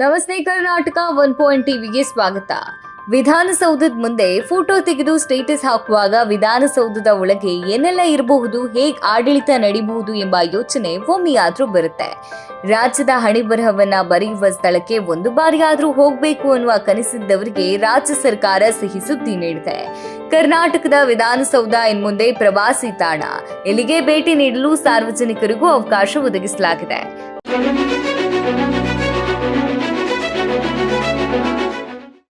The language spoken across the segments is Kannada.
ನಮಸ್ತೆ ಕರ್ನಾಟಕ ಒನ್ ಪಾಯಿಂಟ್ ಟಿವಿಗೆ ಸ್ವಾಗತ. ವಿಧಾನಸೌಧದ ಮುಂದೆ ಫೋಟೋ ತೆಗೆದು ಸ್ಟೇಟಸ್ ಹಾಕುವಾಗ ವಿಧಾನಸೌಧದ ಒಳಗೆ ಏನೆಲ್ಲ ಇರಬಹುದು, ಹೇಗ್ ಆಡಳಿತ ನಡೀಬಹುದು ಎಂಬ ಯೋಚನೆ ಒಮ್ಮೆಯಾದ್ರೂ ಬರುತ್ತೆ. ರಾಜ್ಯದ ಹಣೆಬರಹವನ್ನ ಬರೆಯುವ ಸ್ಥಳಕ್ಕೆ ಒಂದು ಬಾರಿಯಾದ್ರೂ ಹೋಗ್ಬೇಕು ಅನ್ನುವ ಕನಸಿದ್ದವರಿಗೆ ರಾಜ್ಯ ಸರ್ಕಾರ ಸಿಹಿ ಸುದ್ದಿ ನೀಡಿದೆ. ಕರ್ನಾಟಕದ ವಿಧಾನಸೌಧ ಇನ್ಮುಂದೆ ಪ್ರವಾಸಿ ತಾಣ. ಎಲ್ಲಿಗೆ ಭೇಟಿ ನೀಡಲು ಸಾರ್ವಜನಿಕರಿಗೂ ಅವಕಾಶ ಒದಗಿಸಲಾಗಿದೆ.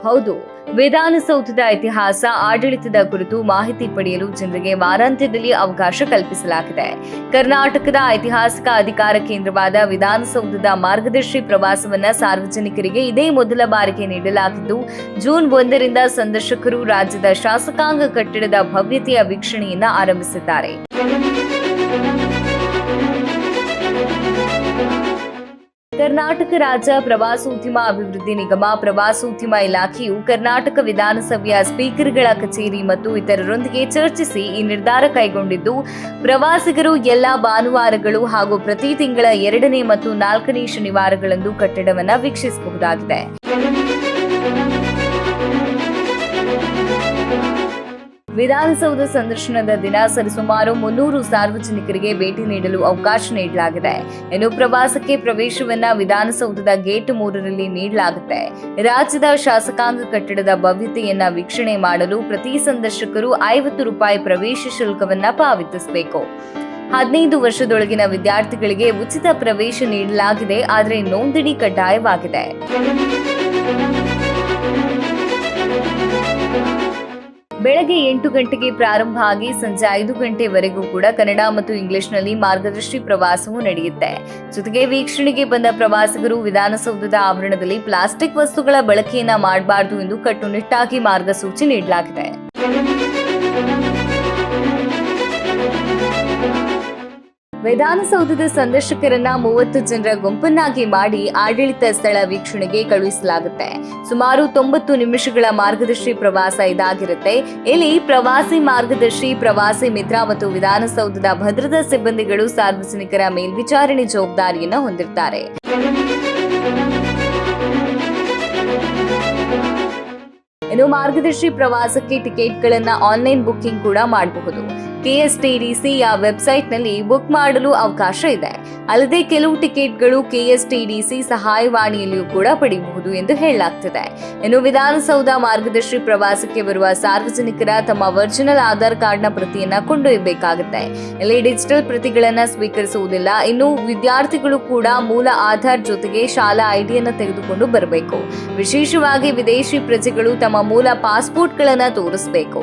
ಹೌದು ವಿಧಾನಸೌಧದ ಇತಿಹಾಸ, ಆಡಳಿತದ ಕುರಿತು ಮಾಹಿತಿ ಪಡೆಯಲು ಜನರಿಗೆ ವಾರಾಂತ್ಯದಲ್ಲಿ ಅವಕಾಶ ಕಲ್ಪಿಸಲಾಗಿದೆ. ಕರ್ನಾಟಕದ ಐತಿಹಾಸಿಕ ಅಧಿಕಾರ ಕೇಂದ್ರವಾದ ವಿಧಾನಸೌಧದ ಮಾರ್ಗದರ್ಶಿ ಪ್ರವಾಸವನ್ನ ಸಾರ್ವಜನಿಕರಿಗೆ ಇದೇ ಮೊದಲ ಬಾರಿಗೆ ನೀಡಲಾಗಿದ್ದು, ಜೂನ್ ಒಂದರಿಂದ ಸಂದರ್ಶಕರು ರಾಜ್ಯದ ಶಾಸಕಾಂಗ ಕಟ್ಟಡದ ಭವ್ಯತೆಯ ವೀಕ್ಷಣೆಯನ್ನ ಆರಂಭಿಸಿದ್ದಾರೆ. ಕರ್ನಾಟಕ ರಾಜ್ಯ ಪ್ರವಾಸೋದ್ಯಮ ಅಭಿವೃದ್ಧಿ ನಿಗಮ, ಪ್ರವಾಸೋದ್ಯಮ ಇಲಾಖೆಯು ಕರ್ನಾಟಕ ವಿಧಾನಸಭೆಯ ಸ್ಪೀಕರ್ಗಳ ಕಚೇರಿ ಮತ್ತು ಇತರರೊಂದಿಗೆ ಚರ್ಚಿಸಿ ಈ ನಿರ್ಧಾರ ಕೈಗೊಂಡಿದ್ದು, ಪ್ರವಾಸಿಗರು ಎಲ್ಲಾ ಭಾನುವಾರಗಳು ಹಾಗೂ ಪ್ರತಿ ತಿಂಗಳ ಎರಡನೇ ಮತ್ತು ನಾಲ್ಕನೇ ಶನಿವಾರಗಳಂದು ಕಟ್ಟಡವನ್ನು ವೀಕ್ಷಿಸಬಹುದಾಗಿದೆ. ವಿಧಾನಸೌಧ ಸಂದರ್ಶನದ ದಿನ ಸರಿಸುಮಾರು ಮುನ್ನೂರು ಸಾರ್ವಜನಿಕರಿಗೆ ಭೇಟಿ ನೀಡಲು ಅವಕಾಶ ನೀಡಲಾಗಿದೆ. ಇನ್ನು ಪ್ರವಾಸಕ್ಕೆ ಪ್ರವೇಶವನ್ನ ವಿಧಾನಸೌಧದ ಗೇಟ್ ಮೂರರಲ್ಲಿ ನೀಡಲಾಗುತ್ತೆ. ರಾಜ್ಯದ ಶಾಸಕಾಂಗ ಕಟ್ಟಡದ ಭವ್ಯತೆಯನ್ನ ವೀಕ್ಷಣೆ ಮಾಡಲು ಪ್ರತಿ ಸಂದರ್ಶಕರು ಐವತ್ತು ರೂಪಾಯಿ ಪ್ರವೇಶ ಶುಲ್ಕವನ್ನ ಪಾವತಿಸಬೇಕು. ಹದಿನೈದು ವರ್ಷದೊಳಗಿನ ವಿದ್ಯಾರ್ಥಿಗಳಿಗೆ ಉಚಿತ ಪ್ರವೇಶ ನೀಡಲಾಗಿದೆ, ಆದರೆ ನೋಂದಣಿ ಕಡ್ಡಾಯವಾಗಿದೆ. ಬೆಳಗ್ಗೆ ಎಂಟು ಗಂಟೆಗೆ ಪ್ರಾರಂಭ ಆಗಿ ಸಂಜೆ ಐದು ಗಂಟೆವರೆಗೂ ಕೂಡ ಕನ್ನಡ ಮತ್ತು ಇಂಗ್ಲಿಷ್ನಲ್ಲಿ ಮಾರ್ಗದರ್ಶಿ ಪ್ರವಾಸವೂ ನಡೆಯುತ್ತೆ. ಜೊತೆಗೆ ವೀಕ್ಷಣೆಗೆ ಬಂದ ಪ್ರವಾಸಿಗರು ವಿಧಾನಸೌಧದ ಆವರಣದಲ್ಲಿ ಪ್ಲಾಸ್ಟಿಕ್ ವಸ್ತುಗಳ ಬಳಕೆಯನ್ನ ಮಾಡಬಾರದು ಎಂದು ಕಟ್ಟುನಿಟ್ಟಾಗಿ ಮಾರ್ಗಸೂಚಿ ನೀಡಲಾಗಿದೆ. ವಿಧಾನಸೌಧದ ಸಂದರ್ಶಕರನ್ನ ಮೂವತ್ತು ಜನರ ಗುಂಪನ್ನಾಗಿ ಮಾಡಿ ಆಡಳಿತ ಸ್ಥಳ ವೀಕ್ಷಣೆಗೆ ಕಳುಹಿಸಲಾಗುತ್ತೆ. ಸುಮಾರು ತೊಂಬತ್ತು ನಿಮಿಷಗಳ ಮಾರ್ಗದರ್ಶಿ ಪ್ರವಾಸ ಇದಾಗಿರುತ್ತೆ. ಇಲ್ಲಿ ಪ್ರವಾಸಿ ಮಾರ್ಗದರ್ಶಿ, ಪ್ರವಾಸಿ ಮಿತ್ರ ಮತ್ತು ವಿಧಾನಸೌಧದ ಭದ್ರತಾ ಸಿಬ್ಬಂದಿಗಳು ಸಾರ್ವಜನಿಕರ ಮೇಲ್ವಿಚಾರಣೆ ಜವಾಬ್ದಾರಿಯನ್ನು ಹೊಂದಿರ್ತಾರೆ. ಇನ್ನು ಮಾರ್ಗದರ್ಶಿ ಪ್ರವಾಸಕ್ಕೆ ಟಿಕೆಟ್ಗಳನ್ನ ಆನ್ಲೈನ್ ಬುಕ್ಕಿಂಗ್ ಕೂಡ ಮಾಡಬಹುದು. ಕೆಎಸ್ಟಿಡಿಸಿಯ ವೆಬ್ಸೈಟ್ನಲ್ಲಿ ಬುಕ್ ಮಾಡಲು ಅವಕಾಶ ಇದೆ. ಅಲ್ಲದೆ ಕೆಲವು ಟಿಕೆಟ್ಗಳು ಕೆಎಸ್ಟಿಡಿಸಿ ಸಹಾಯವಾಣಿಯಲ್ಲಿಯೂ ಕೂಡ ಪಡೆಯಬಹುದು ಎಂದು ಹೇಳಲಾಗ್ತಿದೆ. ಇನ್ನು ವಿಧಾನಸೌಧ ಮಾರ್ಗದರ್ಶಿ ಪ್ರವಾಸಕ್ಕೆ ಬರುವ ಸಾರ್ವಜನಿಕರ ತಮ್ಮ ಒರಿಜಿನಲ್ ಆಧಾರ್ ಕಾರ್ಡ್ನ ಪ್ರತಿಯನ್ನ ಕೊಂಡೊಯ್ಯಬೇಕಾಗುತ್ತೆ. ಇಲ್ಲಿ ಡಿಜಿಟಲ್ ಪ್ರತಿಗಳನ್ನ ಸ್ವೀಕರಿಸುವುದಿಲ್ಲ. ಇನ್ನು ವಿದ್ಯಾರ್ಥಿಗಳು ಕೂಡ ಮೂಲ ಆಧಾರ್ ಜೊತೆಗೆ ಶಾಲಾ ಐಡಿಯನ್ನು ತೆಗೆದುಕೊಂಡು ಬರಬೇಕು. ವಿಶೇಷವಾಗಿ ವಿದೇಶಿ ಪ್ರಜೆಗಳು ತಮ್ಮ ಮೂಲ ಪಾಸ್ಪೋರ್ಟ್ಗಳನ್ನು ತೋರಿಸಬೇಕು.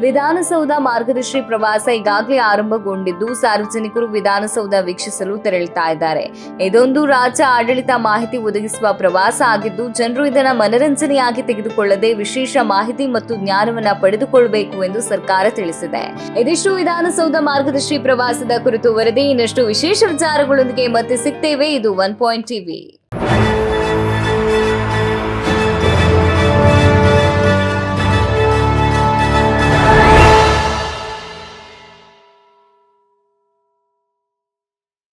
ವಿಧಾನಸೌಧ ಮಾರ್ಗದರ್ಶಿ ಪ್ರವಾಸ ಈಗಾಗಲೇ ಆರಂಭಗೊಂಡಿದ್ದು, ಸಾರ್ವಜನಿಕರು ವಿಧಾನಸೌಧ ವೀಕ್ಷಿಸಲು ತೆರಳುತ್ತಾ ಇದ್ದಾರೆ. ಇದೊಂದು ರಾಜ್ಯ ಆಡಳಿತ ಮಾಹಿತಿ ಒದಗಿಸುವ ಪ್ರವಾಸ ಆಗಿದ್ದು, ಜನರು ಇದನ್ನ ಮನರಂಜನೆಯಾಗಿ ತೆಗೆದುಕೊಳ್ಳದೆ ವಿಶೇಷ ಮಾಹಿತಿ ಮತ್ತು ಜ್ಞಾನವನ್ನ ಪಡೆದುಕೊಳ್ಳಬೇಕು ಎಂದು ಸರ್ಕಾರ ತಿಳಿಸಿದೆ. ಇದಿಷ್ಟು ವಿಧಾನಸೌಧ ಮಾರ್ಗದರ್ಶಿ ಪ್ರವಾಸದ ಕುರಿತು ವರದಿ. ಇನ್ನಷ್ಟು ವಿಶೇಷ ವಿಚಾರಗಳೊಂದಿಗೆ ಮತ್ತೆ ಸಿಗ್ತೇವೆ. ಇದು ಒನ್ ಪಾಯಿಂಟ್ ಟಿವಿ.